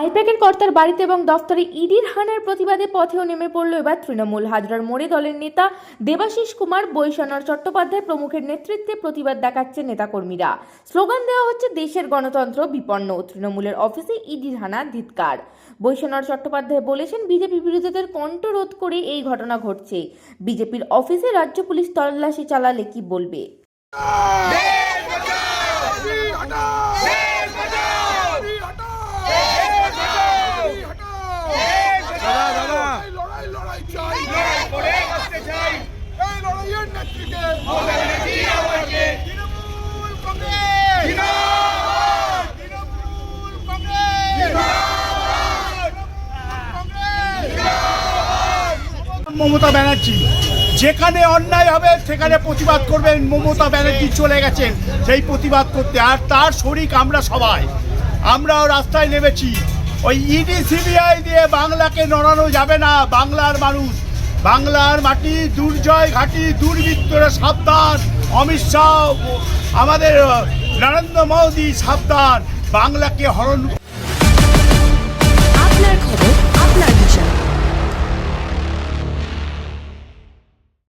আইপ্যাকের কর্তার বাড়িতে এবং দফতরে ইডির হানার প্রতিবাদে পথেও নেমে পড়ল এবার তৃণমূল। হাজরার মোড়ে দলের নেতা দেবাশিস কুমার, বৈশানর চট্টোপাধ্যায় প্রমুখের নেতৃত্বে প্রতিবাদ দেখাচ্ছে নেতাকর্মীরা। স্লোগান দেওয়া হচ্ছে, দেশের গণতন্ত্র বিপন্ন তৃণমূলের অফিসে ইডির হানা ধিৎকার। বৈশানর চট্টোপাধ্যায় বলেছেন, বিজেপি বিরোধীদের কণ্ঠ রোধ করে এই ঘটনা ঘটছে। বিজেপির অফিসে রাজ্য পুলিশ তল্লাশি চালালে কি বলবে? মমতা ব্যানার্জি। যেখানে অন্যায় হবে, সেখানে প্রতিবাদ করবেন মমতা ব্যানার্জি চলে গেছেন সেই প্রতিবাদ করতে। আর তার শরিক আমরা সবাই। আমরাও রাস্তায় নেমেছি। ওই ইডি, সিবিআই দিয়ে বাংলাকে নড়ানো যাবে না, বাংলার মানুষ। বাংলার মাটি দুর্জয় ঘাটি, দুর্বৃত্তরা সাবধান। অমিত শাহ, আমাদের নরেন্দ্র মোদী সাবধান। বাংলাকে হরণ